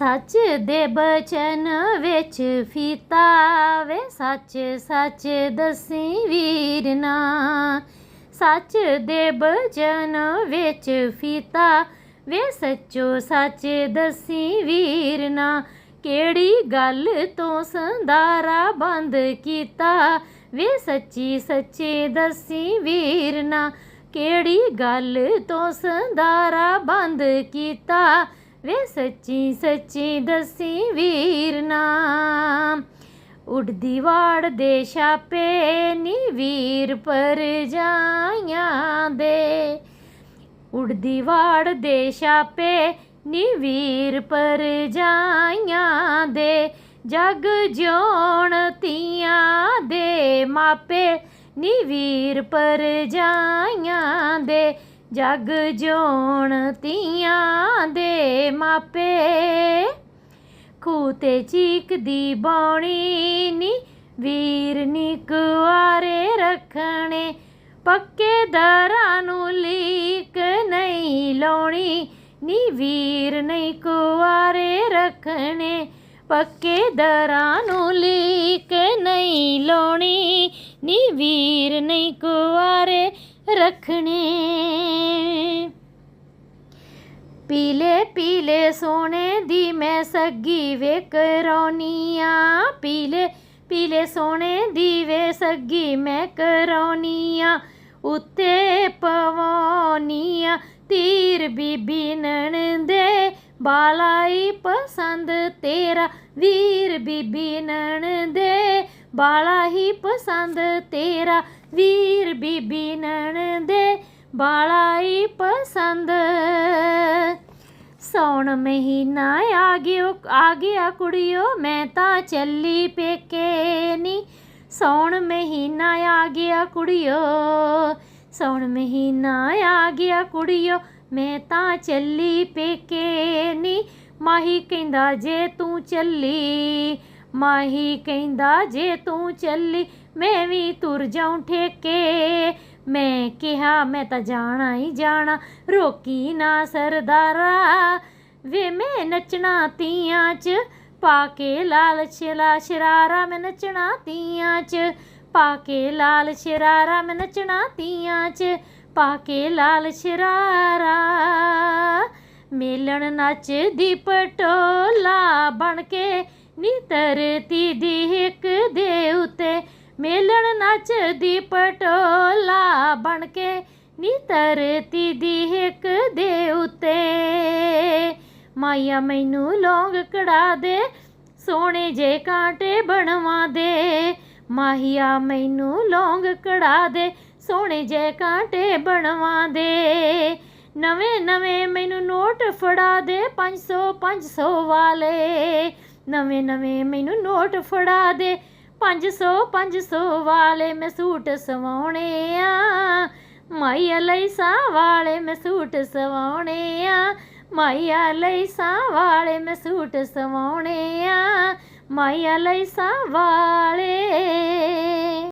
ਸੱਚ ਦੇ ਬਚਨ ਵਿੱਚ ਫੀਤਾ ਵੇ, ਸੱਚ ਸੱਚ ਦਸੀ ਵੀਰਨਾ ਸੱਚ ਦੇ ਬਚਨ ਵਿੱਚ ਫੀਤਾ ਵੇ, ਸੱਚੋ ਸੱਚ ਦਸੀ ਵੀਰਨਾ ਕਿਹੜੀ ਗੱਲ ਤੋਂ ਸੰਦਾਰਾ ਬੰਦ ਕੀਤਾ ਵੇ, ਸੱਚੀ ਸੱਚੀ ਦਸੀ ਵੀਰਨਾ ਕਿਹੜੀ ਗੱਲ ਤੋਂ ਸੰਦਾਰਾ ਬੰਦ ਕੀਤਾ ਵੇ ਸੱਚੀ ਸੱਚੀ ਦਸੀ ਵੀਰਨਾ ਉਡਦੀ ਵਾੜ ਦੇ ਛਾਪੇ ਨੀ ਵੀਰ ਪਰ ਜਾਈਆਂ ਦੇ। ਉਡਦੀ ਵਾੜ ਦੇ ਛਾਪੇ ਨੀ ਵੀਰ ਪਰ ਜਾਈਆਂ ਦੇ। ਜਗ ਜਿਉਣ ਤੀਆਂ ਦੇ, ਮਾਪੇ ਨੀ ਵੀਰ ਪਰ ਜਾਈਆਂ ਦੇ। ਜਗ ਜਿਉਣ ਤੀਆਂ ਦੇ ਮਾਪੇ। ਖੂਹ ਚੀਕਦੀ ਬੌਣੀ ਨੀ, ਵੀਰ ਨੀ ਕੁਆਰੇ ਰੱਖਣੇ। ਪੱਕੇ ਦਰਾਂ ਨੂੰ ਲੀਕ ਨਹੀਂ ਲਾਉਣੀ, ਨੀ ਵੀਰ ਨਹੀਂ ਕੁਆਰੇ ਰੱਖਣੇ। ਪੱਕੇ ਦਰਾਂ ਨੂੰ ਲੀਕ ਨਹੀਂ ਲਾਉਣੀ, ਨੀ ਵੀਰ ਨਹੀਂ ਕੁਆਰੇ ਰੱਖਣੇ। ਪੀਲੇ ਪੀਲੇ ਸੋਨੇ ਦੀ ਮੈਂ ਸੱਗੀ ਵੇ ਕਰੋਨੀਆਂ ਪੀਲੇ ਪੀਲੇ ਸੋਨੇ ਦੀ ਵੇ ਸੱਗੀ ਮੈਂ ਕਰੋਨੀਆਂ ਉੱਤੇ ਪਵਾਨੀਆਂ ਤੀਰ ਬੀਬੀ ਨਣਦੇ ਬਾਲਾਈ ਪਸੰਦ ਤੇਰਾ ਵੀਰ ਬੀਬੀ ਨਣਦੇ ਬਾਲਾ ਹੀ ਪਸੰਦ ਤੇਰਾ ਵੀਰ ਬੀਬੀ ਨਣਦੇ ਬਾਲਾ ਹੀ ਪਸੰਦ। ਸੌਣ ਮਹੀਨਾ ਆ ਗਿਓ, ਆ ਗਿਆ ਕੁੜੀਓ, ਮੈਂ ਤਾਂ ਚੱਲੀ ਪੇਕੇ ਨੀ। ਸੌਣ ਮਹੀਨਾ ਆ ਗਿਆ ਕੁੜੀਓ, ਸੌਣ ਮਹੀਨਾ ਆ ਗਿਆ ਕੁੜੀਓ, ਮੈਂ ਤਾਂ ਚੱਲੀ ਪੇਕੇ ਨੀ। ਮਾਹੀ ਕਹਿੰਦਾ, ਜੇ ਤੂੰ ਚੱਲੀ ਮਾਹੀ ਕਹਿੰਦਾ, ਜੇ ਤੂੰ ਚੱਲੀ, ਮੈਂ ਵੀ ਤੁਰ ਜਾਉਂ ਠੇਕੇ। ਮੈਂ ਕਿਹਾ, ਮੈਂ ਤਾਂ ਜਾਣਾ ਹੀ ਜਾਣਾ, ਰੋਕੀ ਨਾ ਸਰਦਾਰਾ। ਵੇ, ਮੈਂ ਨੱਚਣਾ ਤੀਆਂ ਚ, ਪਾ ਕੇ ਲਾਲ ਛਲਾ ਸ਼ਰਾਰਾ, ਮੈਂ ਨੱਚਣਾ ਤੀਆਂ ਚ। ਪਾ ਕੇ ਲਾਲ ਸ਼ਰਾਰਾ, ਮੈਂ ਨੱਚਣਾ ਤੀਆਂ ਚ, ਪਾ ਕੇ ਲਾਲ ਸ਼ਰਾਰਾ। ਮੇਲਣ ਨੱਚਦੀ ਪਟੋਲਾ ਬਣ ਕੇ ਨੀ ਤਰਤੀ ਦੀ ਇੱਕ ਦੇ ਉਤੇ ਮੇਲਣ ਨੱਚਦੀ ਪਟੋਲਾ ਬਣ ਕੇ, ਨੀ ਤਰਤੀ ਦੀ ਇੱਕ ਦੇ ਉਤੇ। ਮਾਇਆ ਮੈਨੂੰ ਲੌਂਗ ਕੜਾ ਦੇ, ਸੋਹਣੇ ਜੇ ਕਾਂਟੇ ਬਣਵਾ ਦੇ। ਮਾਹੀਆ ਮੈਨੂੰ ਲੌਂਗ ਕੜਾ ਦੇ, ਸੋਹਣੇ ਜੇ ਕਾਂਟੇ ਬਣਵਾ ਦੇ। ਨਵੇਂ ਨਵੇਂ ਮੈਨੂੰ ਨੋਟ ਫੜਾ ਦੇ 500 500 ਵਾਲੇ। ਨਵੇਂ ਨਵੇਂ ਮੈਨੂੰ ਨੋਟ ਫੜਾ ਦੇ। 500 500 ਵਾਲੇ ਮੈਂ ਸੂਟ ਸਵਾਉਣੇ ਆ। ਮਾਈਆ ਲਈ ਸਾਂ ਵਾਲੇ ਮੈਂ ਸੂਟ ਸਵਾਉਣੇ ਆ। ਮਾਈਆ ਲਈ ਸਾਂ ਵਾਲੇ ਮੈਂ ਸੂਟ ਸਵਾਉਣੇ ਆ। ਮਾਈਆ ਲਈ ਸਾਂ ਵਾਲੇ